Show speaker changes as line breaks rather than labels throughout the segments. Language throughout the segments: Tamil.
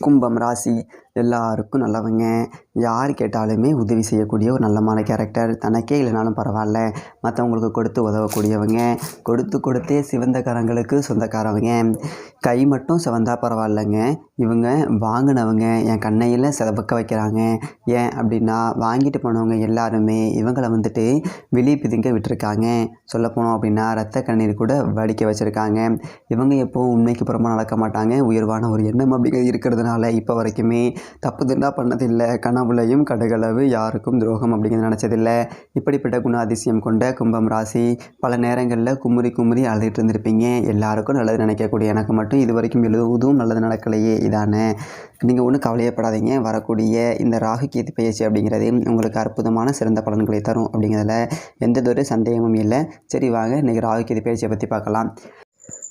கும்பம் ராசி எல்லாருக்கும் நல்லவங்க. யார் கேட்டாலுமே உதவி செய்யக்கூடிய ஒரு நல்லமான கேரக்டர் தனக்கே இல்லைனாலும் பரவாயில்ல. மற்றவங்களுக்கு கொடுத்து உதவக்கூடியவங்க. கொடுத்து கொடுத்தே சிவந்தக்காரங்களுக்கு சொந்தக்காரவங்க. கை மட்டும் சிவந்தால் பரவாயில்லைங்க. இவங்க வாங்கினவங்க. என் கண்ணையில் சிவக்க வைக்கிறாங்க. ஏன் அப்படின்னா வாங்கிட்டு போனவங்க எல்லாருமே இவங்களை வந்துட்டு வெளியே பிதுங்க விட்டுருக்காங்க. சொல்லப்போனோம் அப்படின்னா ரத்த கண்ணீர் கூட வடிக்க வச்சுருக்காங்க. இவங்க எப்போவும் உண்மைக்கு புறமாக நடக்க மாட்டாங்க. உயர்வான ஒரு எண்ணம் அப்படிங்கிறது இருக்கிறதுனால இப்போ வரைக்குமே தப்பு திண்டா பண்ணதில்லை. கனவுலையும் கடுகளவு யாருக்கும் துரோகம் அப்படிங்கிறது நினச்சதில்லை. இப்படிப்பட்ட குண அதிசயம் கொண்ட கும்பம் ராசி பல நேரங்களில் குமுறி குமுறி அழுதுகிட்டு இருந்திருப்பீங்க. எல்லாருக்கும் நல்லது நினைக்கக்கூடிய எனக்கு மட்டும் இது வரைக்கும் எழுதுவதும் நல்லது நடக்கலையே இதானே. நீங்கள் ஒன்றும் கவலையப்படாதீங்க. வரக்கூடிய இந்த ராகு கேது பயிற்சி அப்படிங்கிறது உங்களுக்கு அற்புதமான சிறந்த பலன்களை தரும் அப்படிங்கிறதுல எந்ததொரு சந்தேகமும் இல்லை. சரி வாங்க இன்றைக்கி ராகு கேது பயிற்சியை பற்றி பார்க்கலாம்.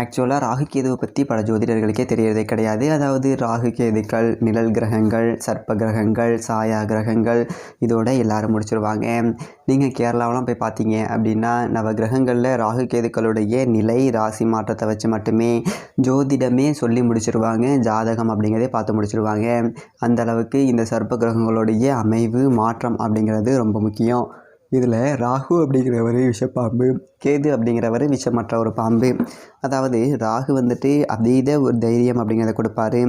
ஆக்சுவலாக ராகு கேதுவை பற்றி பல ஜோதிடர்களுக்கே தெரியறதே கிடையாது. அதாவது ராகு கேதுக்கள் நிழல் கிரகங்கள் சர்ப்ப கிரகங்கள் சாயா கிரகங்கள் இதோட எல்லாரும் முடிச்சிருவாங்க. நீங்கள் கேரளாவெலாம் போய் பார்த்தீங்க அப்படின்னா நவ கிரகங்களில் ராகு கேதுக்களுடைய நிலை ராசி மாற்றத்தை வச்சு மட்டுமே ஜோதிடமே சொல்லி முடிச்சிருவாங்க. ஜாதகம் அப்படிங்கிறதே பார்த்து முடிச்சிருவாங்க. அந்த அளவுக்கு இந்த சர்ப்ப கிரகங்களுடைய அமைவு மாற்றம் அப்படிங்கிறது ரொம்ப முக்கியம். இதில் ராகு அப்படிங்கிறவர் விஷப்பாம்பு கேது அப்படிங்கிறவர் விஷமற்ற ஒரு பாம்பு. அதாவது ராகு வந்துட்டு அதீத ஒரு தைரியம் அப்படிங்கிறத கொடுப்பாரு.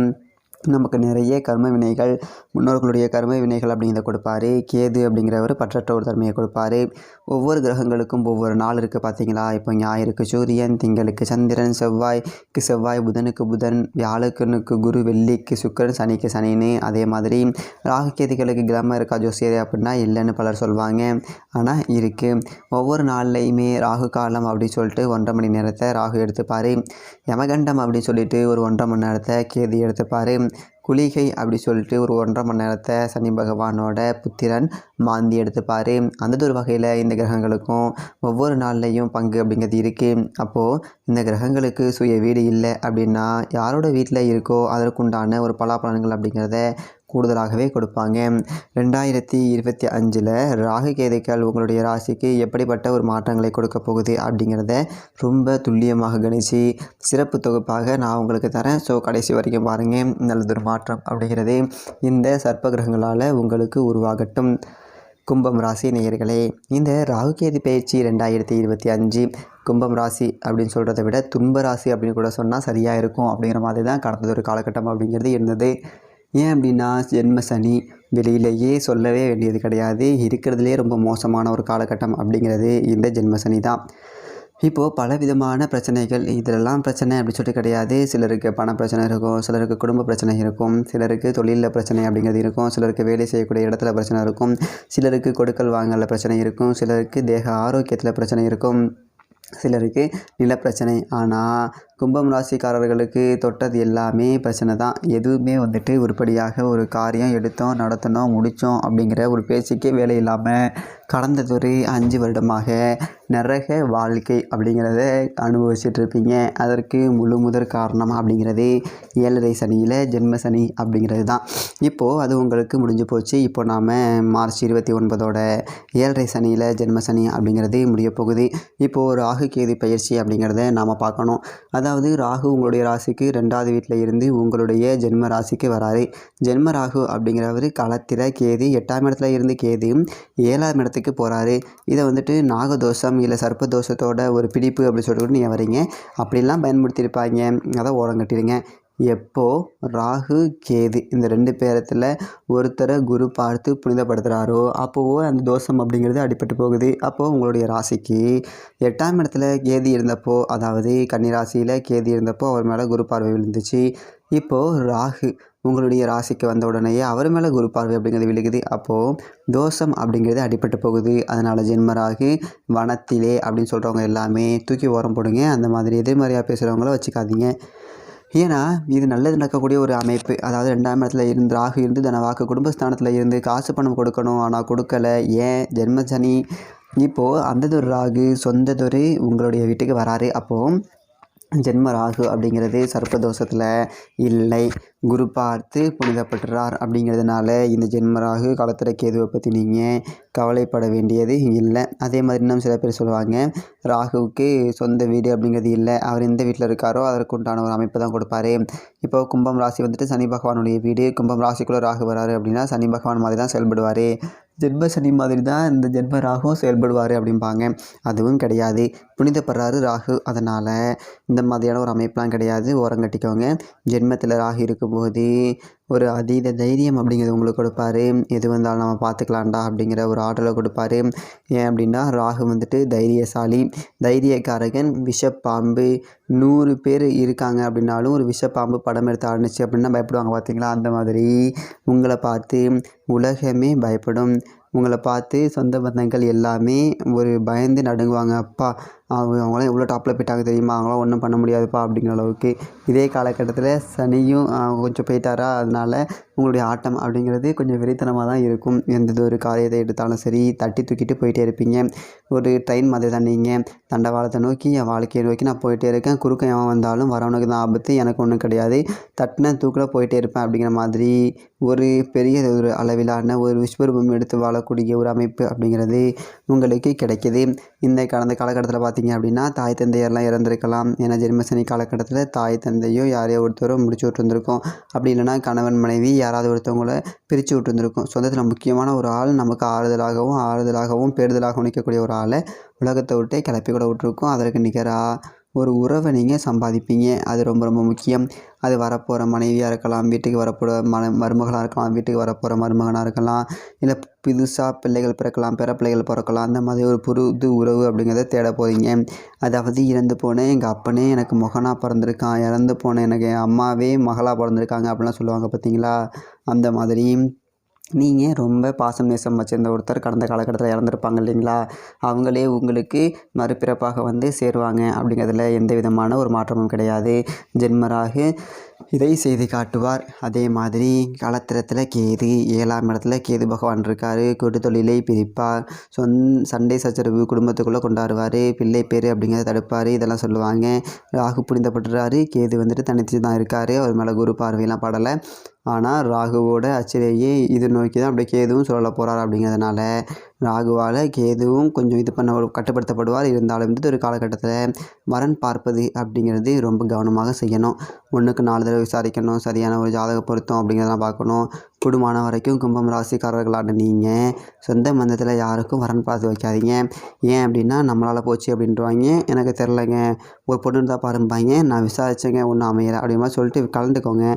நமக்கு நிறைய கர்ம வினைகள் முன்னோர்களுடைய கர்ம வினைகள் அப்படிங்கிறத கொடுப்பாரு. கேது அப்படிங்கிறவர் பற்றற்ற ஒரு தன்மையை கொடுப்பாரு. ஒவ்வொரு கிரகங்களுக்கும் ஒவ்வொரு நாள் இருக்குது பார்த்தீங்களா? இப்போ ஞாயிறுக்கு சூரியன் திங்களுக்கு சந்திரன் செவ்வாய்க்கு செவ்வாய் புதனுக்கு புதன் வியாழக்கனுக்கு குரு வெள்ளிக்கு சுக்கரன் சனிக்கு சனின்னு அதே மாதிரி ராகு கேதிகளுக்கு கிரமம் இருக்கா ஜோசியர் அப்படின்னா இல்லைன்னு பலர் சொல்லுவாங்க ஆனால் இருக்குது ஒவ்வொரு நாள்லையுமே ராகு காலம் அப்படின்னு சொல்லிட்டு ஒன்றரை மணி நேரத்தை ராகு எடுத்துப்பார். யமகண்டம் அப்படின்னு சொல்லிட்டு ஒரு ஒன்றரை மணி நேரத்தை கேது எடுத்துப்பார். குளிகை அப்படி சொல்லிட்டு ஒரு ஒன்றரை மணி நேரத்தை சனி பகவானோட புத்திரன் மாந்தி எடுத்துப்பார். அந்த ஒரு வகையில் இந்த கிரகங்களுக்கும் ஒவ்வொரு நாள்லேயும் பங்கு அப்படிங்கிறது இருக்குது அப்போது இந்த கிரகங்களுக்கு சுய வீடு இல்லை அப்படின்னா யாரோட வீட்டில் இருக்கோ அதற்குண்டான ஒரு பலாபலன்கள் அப்படிங்கிறத கூடுதலாகவே கொடுப்பாங்க. ரெண்டாயிரத்தி இருபத்தி அஞ்சில் ராகு கேதைக்கால் உங்களுடைய ராசிக்கு எப்படிப்பட்ட ஒரு மாற்றங்களை கொடுக்க போகுது அப்படிங்கிறத ரொம்ப துல்லியமாக கணிச்சு சிறப்பு தொகுப்பாக நான் உங்களுக்கு தரேன். ஸோ கடைசி வரைக்கும் பாருங்கள் நல்லதொரு மாற்றம் அப்படிங்கிறது இந்த சர்ப்ப கிரகங்களால் உங்களுக்கு உருவாகட்டும். கும்பம் ராசி நேயர்களே இந்த ராகுகேது பயிற்சி ரெண்டாயிரத்தி இருபத்தி அஞ்சு கும்பம் ராசி அப்படின்னு சொல்கிறத விட துன்ப ராசி அப்படின்னு கூட சொன்னால் சரியாக இருக்கும் அப்படிங்கிற மாதிரி தான் கடந்தது ஒரு காலகட்டம் அப்படிங்கிறது இருந்தது. ஏன் அப்படின்னா ஜென்ம சனி வெளியிலேயே சொல்லவே வேண்டியது கிடையாது. இருக்கிறதுலே ரொம்ப மோசமான ஒரு காலகட்டம் அப்படிங்கிறது இந்த ஜென்ம சனி தான். இப்போது பல விதமான பிரச்சனைகள் இதெல்லாம் பிரச்சனை அப்படின்னு சொல்லிட்டு கிடையாது. சிலருக்கு பண பிரச்சனை இருக்கும் சிலருக்கு குடும்ப பிரச்சனை இருக்கும் சிலருக்கு தொழிலில் பிரச்சனை அப்படிங்கிறது இருக்கும் சிலருக்கு வேலை செய்யக்கூடிய இடத்துல பிரச்சனை இருக்கும் சிலருக்கு கொடுக்கல் வாங்கல பிரச்சனை இருக்கும் சிலருக்கு தேக ஆரோக்கியத்தில் பிரச்சனை இருக்கும். சிலருக்கு நிலப்பிரச்சனை. ஆனால் கும்பம் ராசிக்காரர்களுக்கு தொட்டது எல்லாமே பிரச்சனை தான். எதுவுமே வந்துட்டு உருப்படியாக ஒரு காரியம் எடுத்தோம் நடத்தினோம் முடித்தோம் அப்படிங்கிற ஒரு பேச்சுக்கே வேலை இல்லாமல் கடந்ததொரு அஞ்சு வருடமாக நரக வாழ்க்கை அப்படிங்கிறத அனுபவிச்சிட்ருப்பீங்க. அதற்கு முழு முதற் காரணம் அப்படிங்கிறது ஏழரை சனியில் ஜென்ம சனி அப்படிங்கிறது தான். இப்போது அது உங்களுக்கு முடிஞ்சு போச்சு. இப்போ நாம் மார்ச் இருபத்தி ஒன்பதோட ஏழரை சனியில் ஜென்ம சனி அப்படிங்கிறது முடிய போகுது. இப்போது ராகு கேது பயிற்சி அப்படிங்கிறத நாம் பார்க்கணும். அதாவது ராகு உங்களுடைய ராசிக்கு ரெண்டாவது வீட்டில் இருந்து உங்களுடைய ஜென்ம ராசிக்கு வராரு. ஜென்ம ராகு அப்படிங்கிறவர் களத்தில் கேது எட்டாம் இடத்துல இருந்து கேது ஏழாம் இடத்துக்கு போகிறாரு இதை வந்துட்டு நாகதோஷம் இல்லை சர்ப்பதோஷத்தோட ஒரு பிடிப்பு அப்படி சொல்லிட்டு நீங்கள் வரீங்க. அப்படிலாம் பயன்படுத்தியிருப்பாங்க. அதை ஓரம் கட்டிடுங்க. எப்போ? ராகு கேது இந்த ரெண்டு பேரத்தில் ஒருத்தரை குரு பார்த்து புனிதப்படுத்துகிறாரோ அப்போவோ அந்த தோஷம் அப்படிங்கிறது அடிபட்டு போகுது. அப்போது உங்களுடைய ராசிக்கு எட்டாம் இடத்துல கேதி இருந்தப்போ அதாவது கன்னி ராசியில் கேதி இருந்தப்போ அவர் மேலே குரு பார்வை விழுந்துச்சு. இப்போது ராகு உங்களுடைய ராசிக்கு வந்த உடனேயே அவர் மேலே குரு பார்வை அப்படிங்கிறது விழுகுது. அப்போது தோஷம் அப்படிங்கிறது அடிபட்டு போகுது. அதனால் ஜென்மராகி வனத்திலே அப்படின்னு சொல்கிறவங்க எல்லாமே தூக்கி ஓரம் போடுங்க. அந்த மாதிரி எதிர்மறையாக பேசுகிறவங்கள வச்சுக்காதீங்க. ஏன்னா இது நல்லது நடக்கக்கூடிய ஒரு அமைப்பு. அதாவது ரெண்டாம் இடத்துல இருந்து ராகு இருந்து தன வாக்கு குடும்பஸ்தானத்தில் இருந்து காசு பணம் கொடுக்கணும். ஆனால் கொடுக்கல. ஏன்? ஜென்மசனி இப்போது அந்ததொரு ராகு சொந்ததொரு உங்களுடைய வீட்டுக்கு வராரு. அப்போது ஜென்ம ராகு அப்படிங்கிறது சர்ப்பதோஷத்தில் இல்லை. குரு பார்த்து புனிதப்பட்டுறார் அப்படிங்கிறதுனால இந்த ஜென்ம ராகு களத்திர கேதுவை பற்றி நீங்கள் கவலைப்பட வேண்டியது இல்லை. அதே மாதிரி இன்னும் சில பேர் சொல்லுவாங்க ராகுவுக்கு சொந்த வீடு அப்படிங்கிறது இல்லை. அவர் எந்த வீட்டில் இருக்காரோ அதற்கு உண்டான ஒரு அமைப்பு தான் கொடுப்பாரு. இப்போ கும்பம் ராசி வந்துட்டு சனி பகவானுடைய வீடு கும்பம் ராசிக்குள்ளே ராகு வராரு அப்படின்னா சனி பகவான் மாதிரி தான் செயல்படுவார். ஜென்ம சனி மாதிரி தான் இந்த ஜென்ம ராகுவும் செயல்படுவார் அப்படிம்பாங்க. அதுவும் கிடையாது. புனிதப்படுறாரு ராகு. அதனால் இந்த மாதிரியான ஒரு அமைப்பெலாம் கிடையாது. ஓரம் கட்டிக்கோங்க. ஜென்மத்தில் ராகு இருக்கும்போது ஒரு அதீத தைரியம் அப்படிங்கிறது உங்களுக்கு கொடுப்பாரு. எது வந்தாலும் நம்ம பார்த்துக்கலாம்டா அப்படிங்கிற ஒரு ஆற்றலை கொடுப்பாரு. ஏன் அப்படின்னா ராகு வந்துட்டு தைரியசாலி. தைரியக்காரகன் விஷப்பாம்பு. நூறு பேர் இருக்காங்க அப்படின்னாலும் ஒரு விஷப்பாம்பு படம் எடுத்து ஆரம்பிச்சு அப்படின்னா பயப்படுவாங்க பார்த்தீங்களா அந்த மாதிரி. உங்களை பார்த்து உலகமே பயப்படும். உங்களை பார்த்து சொந்த பந்தங்கள் எல்லாமே ஒரு பயந்து நடுங்குவாங்க. அப்பா அவங்களாம் எவ்வளோ டாப்பில் போயிட்டாங்க தெரியுமா? அவங்களாம் ஒன்றும் பண்ண முடியாதுப்பா அப்படிங்கிற அளவுக்கு இதே காலகட்டத்தில் சனியும் கொஞ்சம் போயிட்டாரா? அதனால் உங்களுடைய ஆட்டம் அப்படிங்கிறது கொஞ்சம் வெறித்தனமாக தான் இருக்கும். எந்த ஒரு காரியத்தை எடுத்தாலும் சரி தட்டி தூக்கிட்டு போயிட்டே இருப்பீங்க. ஒரு ட்ரெயின் மாதிரி தான் நீங்கள் தண்டவாளத்தை நோக்கி என் வாழ்க்கையை நோக்கி நான் போயிட்டே இருக்கேன். குறுக்க எவன் வந்தாலும் வரவனுக்கு தான் ஆபத்து எனக்கு ஒன்றும் கிடையாது. தட்டின தூக்கில் போயிட்டே இருப்பேன் அப்படிங்கிற மாதிரி ஒரு பெரிய ஒரு அளவிலான ஒரு விஸ்வரூபம் எடுத்து வாழக்கூடிய ஒரு அமைப்பு அப்படிங்கிறது உங்களுக்கு கிடைக்கிது. இந்த கடந்த காலகட்டத்தில் பார்த்து பார்த்தீங்க அப்படின்னா தாய் தந்தையெல்லாம் இறந்துருக்கலாம். ஏன்னா ஜென்மசனி காலகட்டத்தில் தாய் தந்தையோ யாரையோ ஒருத்தரோ முடிச்சு விட்டுருந்துருக்கோம். அப்படி இல்லைன்னா கணவன் மனைவி யாராவது ஒருத்தவங்கள பிரித்து விட்டுருந்துருக்கோம். சொந்தத்தில் முக்கியமான ஒரு ஆள் நமக்கு ஆறுதலாகவும் ஆறுதலாகவும் பேறுதலாகவும் நிற்கக்கூடிய ஒரு ஆளை உலகத்தை விட்டே கிளப்பி கூட விட்டுருக்கோம். அதற்கு நிகராக ஒரு உறவை நீங்கள் சம்பாதிப்பீங்க. அது ரொம்ப ரொம்ப முக்கியம். அது வரப்போகிற மனைவியாக இருக்கலாம் வீட்டுக்கு வரப்போகிற மன மருமகளாக இருக்கலாம் வீட்டுக்கு வரப்போகிற மருமகனாக இருக்கலாம் இல்லை புதுசாக பிள்ளைகள் பிறக்கலாம் பிற பிள்ளைகள் பிறக்கலாம் அந்த மாதிரி ஒரு புது உறவு அப்படிங்கிறத தேட போகிறீங்க அதாவது இறந்து போனேன் எங்கள் அப்பனே எனக்கு மகனாக பிறந்திருக்கான் இறந்து போனேன் எனக்கு என் அம்மாவே மகளாக பிறந்திருக்காங்க அப்படிலாம் சொல்லுவாங்க பார்த்தீங்களா? அந்த மாதிரி. நீங்கள் ரொம்ப பாசம் நேசம் வச்சிருந்த ஒருத்தர் கடந்த காலகட்டத்தில் இறந்துருப்பாங்க இல்லைங்களா? அவங்களே உங்களுக்கு மறுபிறப்பாக வந்து சேருவாங்க அப்படிங்கிறதுல எந்த விதமான ஒரு மாற்றமும் கிடையாது. ஜென்மராகு இதை செய்து காட்டுவார். அதே மாதிரி களத்திரத்தில் கேது ஏழாம் இடத்துல கேது பகவான் இருக்கார். கூட்டு தொழிலை பிரிப்பார். சொந் சண்டை சச்சரவு குடும்பத்துக்குள்ளே கொண்டாடுவார். பிள்ளை பேர் அப்படிங்கிறத தடுப்பார். இதெல்லாம் சொல்லுவாங்க. ராகு புனிதப்பட்டுறாரு. கேது வந்துட்டு தனித்து தான் இருக்கார். அவர் மேலே குரு பார்வையெல்லாம் படலை. ஆனால் ராகுவோட அச்சிலேயே இது நோக்கி தான் அப்படியே கேதுவும் சொல்ல போகிறார் அப்படிங்கிறதுனால ராகுவால் கேதுவும் கொஞ்சம் இது பண்ண ஒரு கட்டுப்படுத்தப்படுவார். இருந்தாலும் வந்து ஒரு காலகட்டத்தில் வரன் பார்ப்பது அப்படிங்கிறது ரொம்ப கவனமாக செய்யணும். ஒன்றுக்கு நாலு தடவை விசாரிக்கணும். சரியான ஒரு ஜாதக பொருத்தம் அப்படிங்கிறதெல்லாம் பார்க்கணும். குடும்பமான வரைக்கும் கும்பம் ராசிக்காரர்களான நீங்கள் சொந்த மந்தத்தில் யாருக்கும் வரன் பார்த்து வைக்காதீங்க. ஏன் அப்படின்னா நம்மளால் போச்சு அப்படின்றவாங்க. எனக்கு தெரிலங்க ஒரு பொண்ணு இருந்தால் பாருப்பாங்க நான் விசாரிச்சேங்க ஒன்றும் அமையலை அப்படிமா சொல்லிட்டு கலந்துக்கோங்க.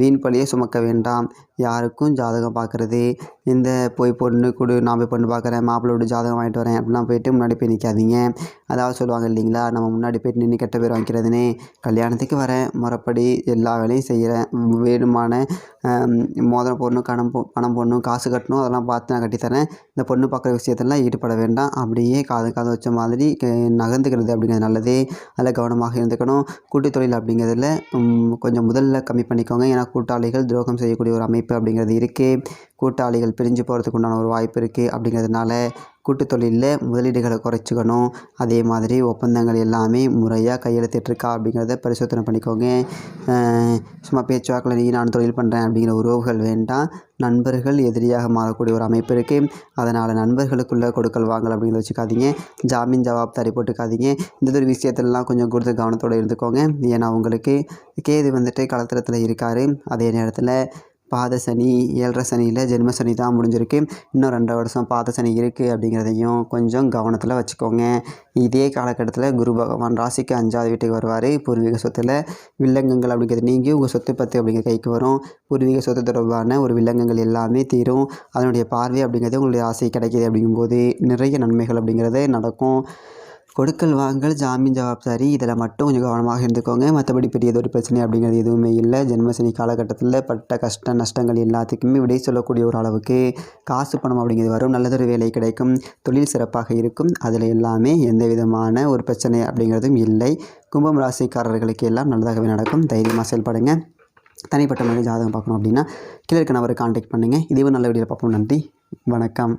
வீண் பழியே சுமக்க வேண்டாம். யாருக்கும் ஜாதகம் பார்க்குறது இந்த போய் பொண்ணு கொடு நான் போய் பொண்ணு பார்க்குறேன் மாப்பிள்ளை விட்டு ஜாதகம் வாங்கிட்டு வரேன் அப்படிலாம் போயிட்டு முன்னாடி போய் நிற்காதீங்க அதாவது சொல்லுவாங்க இல்லைங்களா நம்ம முன்னாடி போயிட்டு நின்று கெட்ட பேர் வாங்கிக்கிறதுனே கல்யாணத்துக்கு வரேன் முறைப்படி எல்லா வேலையும் செய்கிறேன் வேணுமான மோதிரம் போடணும் கணம் போ பணம் போடணும் காசு கட்டணும் அதெல்லாம் பார்த்து நான் கட்டித்தரேன். இந்த பொண்ணு பார்க்குற விஷயத்தெல்லாம் ஈடுபட வேண்டாம். அப்படியே காது காது வச்ச மாதிரி நகர்ந்துக்கிறது அப்படிங்கிறது நல்லது. அதில் கவனமாக இருந்துக்கணும். கூட்டுத் தொழில் அப்படிங்கிறதுல கொஞ்சம் முதல்ல கம்மி பண்ணிக்கோங்க. ஏன்னா கூட்டாளிகள் துரோகம் செய்யக்கூடிய ஒரு அமைப்பு அப்படிங்கிறது இருக்குது கூட்டாளிகள் பிரிஞ்சு போகிறதுக்கு உண்டான ஒரு வாய்ப்பு இருக்குது அப்படிங்கிறதுனால கூட்டு தொழிலில் முதலீடுகளை குறைச்சிக்கணும். அதே மாதிரி ஒப்பந்தங்கள் எல்லாமே முறையாக கையெழுத்திட்டிருக்கா அப்படிங்கிறத பரிசோதனை பண்ணிக்கோங்க. சும்மா பேச்சுவாக்கில் நீ நான் தொழில் பண்ணுறேன் அப்படிங்கிற உறவுகள் வேண்டாம். நண்பர்கள் எதிரியாக மாறக்கூடிய ஒரு அமைப்பு இருக்குது அதனால் நண்பர்களுக்குள்ளே கொடுக்கல் வாங்கல் அப்படிங்கிறத வச்சுக்காதீங்க. ஜாமீன் ஜவாப்தாரி போட்டுக்காதீங்க. இந்த ஒரு விஷயத்துலலாம் கொஞ்சம் கொடுத்த கவனத்தோடு இருந்துக்கோங்க. ஏன்னா உங்களுக்கு கேது வந்துட்டு கலத்திரத்தில் இருக்கார். அதே நேரத்தில் பாத சனி ஏழரை சனியில் ஜென்ம சனி தான் முடிஞ்சிருக்கு. இன்னும் ரெண்டு வருஷம் பாத சனி இருக்குது அப்படிங்கிறதையும் கொஞ்சம் கவனத்தில் வச்சுக்கோங்க. இதே காலகட்டத்தில் குரு பகவான் ராசிக்கு அஞ்சாவது வீட்டுக்கு வருவார். பூர்வீக சொத்தில் வில்லங்கங்கள் அப்படிங்கிறது நீங்கி உங்கள் சொத்து பத்து அப்படிங்கிற கைக்கு வரும். பூர்வீக சொத்து தொடர்பான ஒரு வில்லங்கங்கள் எல்லாமே தீரும். அதனுடைய பார்வை அப்படிங்கிறது உங்களுடைய ஆசை கிடைக்கிது அப்படிங்கும்போது நிறைய நன்மைகள் அப்படிங்கிறது நடக்கும். கொடுக்கல் வாங்கல் ஜாமீன் ஜவாப்தாரி இதில் மட்டும் கொஞ்சம் கவனமாக இருந்துக்கோங்க. மற்றபடி பெரிய ஒரு பிரச்சனை அப்படிங்கிறது எதுவுமே இல்லை. ஜென்மசனி காலகட்டத்தில் பட்ட கஷ்ட நஷ்டங்கள் எல்லாத்துக்குமே விடை சொல்லக்கூடிய ஒரு அளவுக்கு காசு பணம் அப்படிங்கிறது வரும். நல்லதொரு வேலை கிடைக்கும். தொழில் சிறப்பாக இருக்கும். அதில் எல்லாமே எந்த விதமான ஒரு பிரச்சனை அப்படிங்கிறதும் இல்லை. கும்பம் ராசிக்காரர்களுக்கு எல்லாம் நல்லதாகவே நடக்கும். தைரியமாக செயல்படுங்க. தனிப்பட்ட முறையில் ஜாதகம் பார்க்கணும் அப்படின்னா கீழே இருக்க நபரை காண்டாக்ட் பண்ணுங்கள் இதுவும் நல்ல வீடியோவில் பார்ப்போம். நன்றி. வணக்கம்.